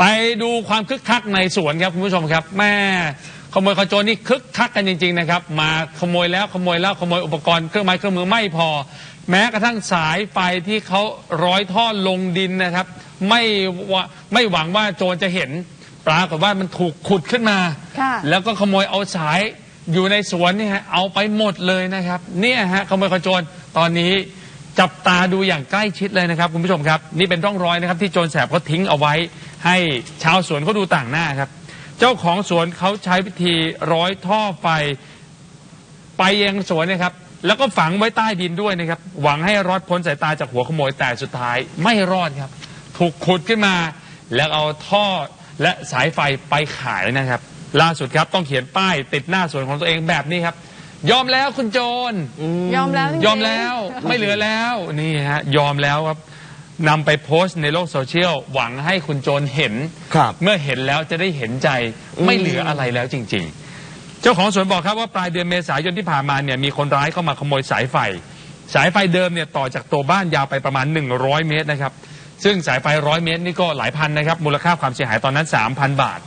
ไปดูความคึกคักในสวนครับคุณผู้ชมครับแม่ขโมยขโจรนี่คึกคักกันจริงๆนะครับ มาขโมยแล้วขโมยแล้วขโมยอุปกรณ์เครื่องไม้เครื่องมือไม่พอ แม้กระทั่งสายไฟที่เขาร้อยท่อลงดินนะครับ ไม่ว่าไม่หวังว่าโจรจะเห็น ปรากฏว่ามันถูกขุดขึ้นมา ค่ะ แล้วก็ขโมยเอาสายอยู่ในสวนนี่ฮะเอาไปหมดเลยนะครับ เนี่ยฮะขโมยขโจรตอนนี้จับตาดูอย่างใกล้ชิดเลยนะครับคุณผู้ชมครับ นี่เป็นร่องรอยนะครับที่โจรแสบเขาทิ้งเอาไว้ ให้ชาวสวนเขาดูต่างหน้าครับ เจ้าของสวนเขาใช้วิธีร้อยท่อไฟไปยังสวนนะครับ แล้วก็ฝังไว้ใต้ดินด้วยนะครับ หวังให้รอดพ้นสายตาจากหัวขโมยแต่สุดท้ายไม่รอดครับ ถูกขุดขึ้นมาแล้วเอาท่อและสายไฟไปขายนะครับ ล่าสุดครับต้องเขียนป้ายติดหน้าสวนของตัวเองแบบนี้ครับ ยอมแล้วคุณโจรยอมแล้วจริงๆ ยอมแล้วไม่เหลือแล้วนี่ฮะยอมแล้วครับ นำไปโพสต์ในโลกโซเชียล หวังให้คุณโจรเห็น ครับเมื่อเห็นแล้วจะได้เห็นใจไม่เหลืออะไรแล้วจริง ๆ เจ้าของสวนบอกครับว่าปลายเดือนเมษายนที่ผ่านมาเนี่ยมีคนร้ายเข้ามาขโมยสายไฟ สายไฟเดิมเนี่ยต่อจากตัวบ้านยาวไปประมาณ 100 เมตรนะครับ ซึ่งสายไฟร้อยเมตรนี่ก็หลายพันนะครับ มูลค่าความเสียหายตอนนั้น 3,000 บาท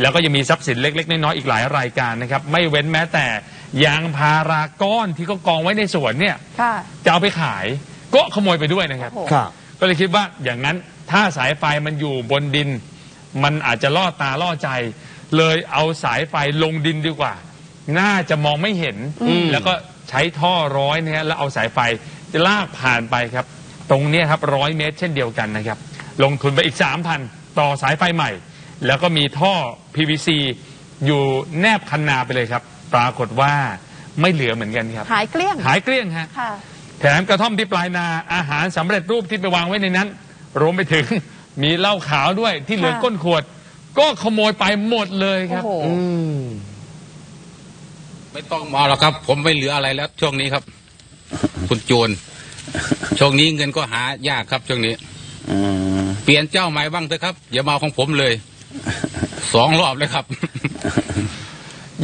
แล้วก็ยังมีทรัพย์สินเล็ก ๆ น้อยๆอีกหลายรายการนะครับ ไม่เว้นแม้แต่ยางพาราก้อนที่เขากองไว้ในสวนเนี่ยค่ะ จะเอาไปขายก็ขโมยไปด้วยนะครับ โอ้โห ครับ ก็เลยคิดว่าอย่างนั้นถ้าสายไฟมันอยู่บนดิน มันอาจจะล่อตาล่อใจ เลยเอาสายไฟลงดินดีกว่า น่าจะมองไม่เห็น แล้วก็ใช้ท่อร้อยนะฮะแล้วเอาสายไฟลากผ่านไปครับ ตรงเนี้ยครับร้อยเมตร เช่นเดียวกันนะครับ ลงทุนไปอีก3,000ต่อสายไฟใหม่ แล้วก็มีท่อ PVC อยู่แนบคันนาไปเลยครับ ปรากฏว่าไม่เหลือเหมือนกันครับ หายเกลี้ยง หายเกลี้ยงฮะค่ะ แถมกระท่อมที่ปลายนาอาหารสำเร็จรูปที่ไปวางไว้ในนั้น รวมไปถึงมีเหล้าขาวด้วยที่เหลือค่ะก้นขวด ก็ขโมยไปหมดเลยคโอ้รับโหอืมไม่ต้องมาหรอกครับ ผมไม่เหลืออะไรแล้ว ช่วงนี้ครับ คุณโจรช่วงนี้เงินก็หายากครับช่วงนี้อืมเปลี่ยนเจ้าใหม่บ้างเถอะครับ อย่ามาเอาของผมเลยสองรอบเลยครับ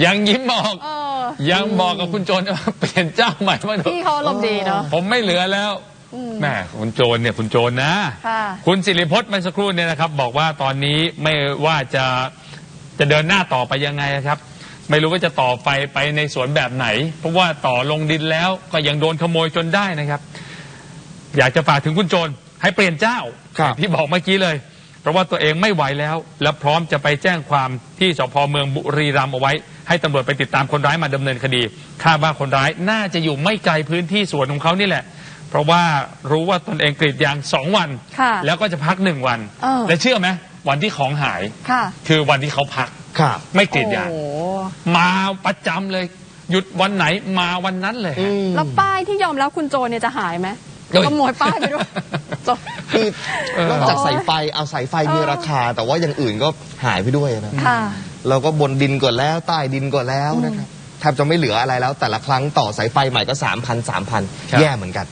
ยังยิ้มบอก เออยังบอกกับคุณโจรว่าเปลี่ยนเจ้าใหม่มาเถพี่อะเขาอารมณ์ดีเนาะ ผมไม่เหลือแล้วอืมแหม่คุณโจรเนี่ยคุณโจรนะ ค่ะคุณสิริพจน์เมื่อสักครู่เนี่ยนะครับ บอกว่าตอนนี้ไม่ว่าจะจะเดินหน้าต่อไปยังไงครับ ไม่รู้ว่าจะต่อไฟไปในสวนแบบไหน เพราะว่าต่อลงดินแล้วก็ยังโดนขโมยจนได้นะครับ อยากจะฝากถึงคุณโจรให้เปลี่ยนเจ้าครับที่บอกเมื่อกี้เลย เพราะว่าตัวเองไม่ไหวแล้ว และพร้อมจะไปแจ้งความที่สพเมืองบุรีรัมย์เอาไว้ ให้ตำรวจไปติดตามคนร้ายมาดำเนินคดีคาดว่าคนร้ายน่าจะอยู่ไม่ไกลพื้นที่สวนของเขานี่แหละ เพราะว่ารู้ว่าตนเองกรีดยางสองวัน ค่ะแล้วก็จะพักหนึ่งวัน เออ และเชื่อไหมวันที่ของหายค่ะคือวันที่เขาพัก ครับ ไม่กรีดยาง โอ้โหมาประจำเลย หยุดวันไหนมาวันนั้นเลยอืฮะมแล้วป้ายที่ยอมแล้วคุณโจรเนี่ยจะหายไหมเอ้ย ขโมยป้ายไปด้วยจบ คือเออนอกจากสายไฟเอาสายไฟมีเออราคา แต่ว่าอย่างอื่นก็หายไปด้วยนะค่ะ เราก็บนดินก่อนแล้วใต้ดินก่อนแล้วนะครับแทบจะไม่เหลืออะไรแล้ว แต่ละครั้งต่อสายไฟใหม่ก็สามพันสามพันครับ แย่เหมือนกัน